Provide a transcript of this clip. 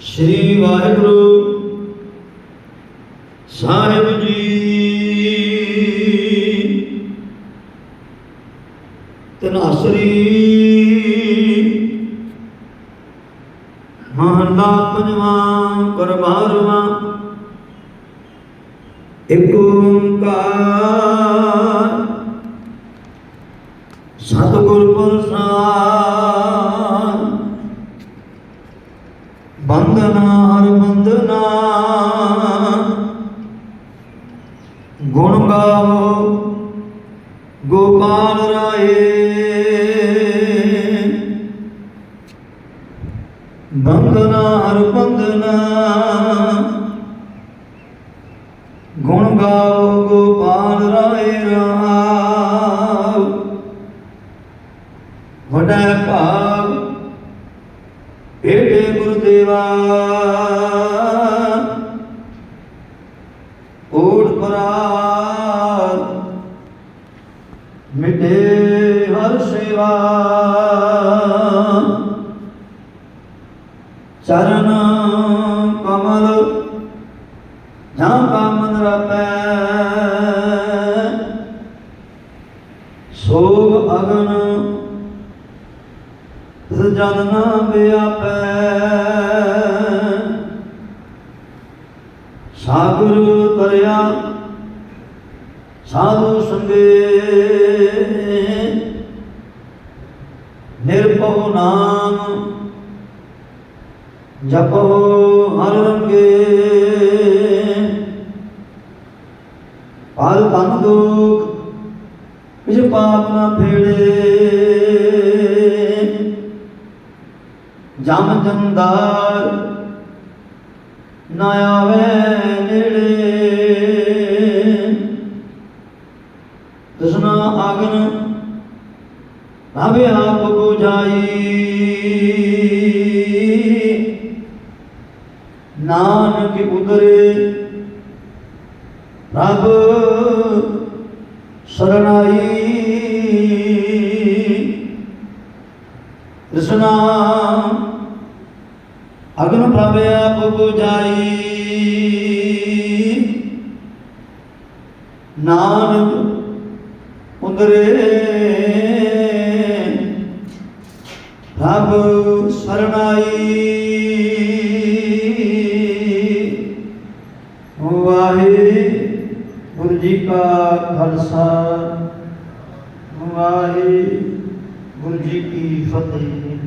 ਸ੍ਰੀ ਵਾਹਿਗੁਰੂ ਸਾਹਿਬ ਜੀ। ਤਨਾਸਰੀ ਮਹਲਾ ਪੰਜਵਾਂ ਕਰਮਾਰਵਾ ਇਕ ਓੰਕਾਰ। ਸਤਿਗੁਰ ਪ੍ਰਸਾਦ ਬੰਦਨਾ ਹਰ ਬੰਦਨਾ ਗੁਣ ਗਾਵੋ, ਗੋਪਾਲ ਰਾਏ। ਬੰਦਨਾ ਹਰ ਬੰਦਨਾ ਗੁਣ ਗਾਵੋ, ਗੋਪਾਲ ਰਾਏ ਰਹਾਉ ਏਡੇ ਗੁਰਦੇਵਾ ਓੜ ਪਰਾਰ ਮਿਟੇ ਹਰ ਸੇਵਾ। ਚਰਨ ਕਮਲ ਜਾਂ ਕਾਮਨ ਰਪੈ। ਸੋਗ ਅਗਨ ਜਨ ਨਾ ਵਿਆਪੈ ਸਾਗਰ ਕਰਿਆ ਸਾਧੂ ਸੰਗੇ। ਨਿਰਭਉ ਨਾਮ, ਜਪੋ ਹਰ ਰੰਗੇ। ਪਾਲ ਤਨ ਦੁਖ ਵਿਜ ਪਾਪ ਨਾ ਫੇੜੇ। ਜਮ ਜੰਦਾਰ ਨਾ ਆਵੇ ਨੇੜੇ। ਤਸਨਾ ਆਗਨ ਭਾਵੇ ਆਪ 부ਝਾਈ ਨਾਨਕ ਉਦਰੇ ਪ੍ਰਭ ਸਰਣਾਈ ਅਗਨ ਪ੍ਰਭ ਆਪ ਨਾਨਕ ਉਦਰੇ ਪ੍ਰਭ ਸਰਣਾਈ। ਵਾਹਿਗੁਰੂ ਜੀ ਕਾ ਖਾਲਸਾ। ਵਾਹਿਗੁਰੂ ਜੀ ਕੀ ਫਤਿਹ।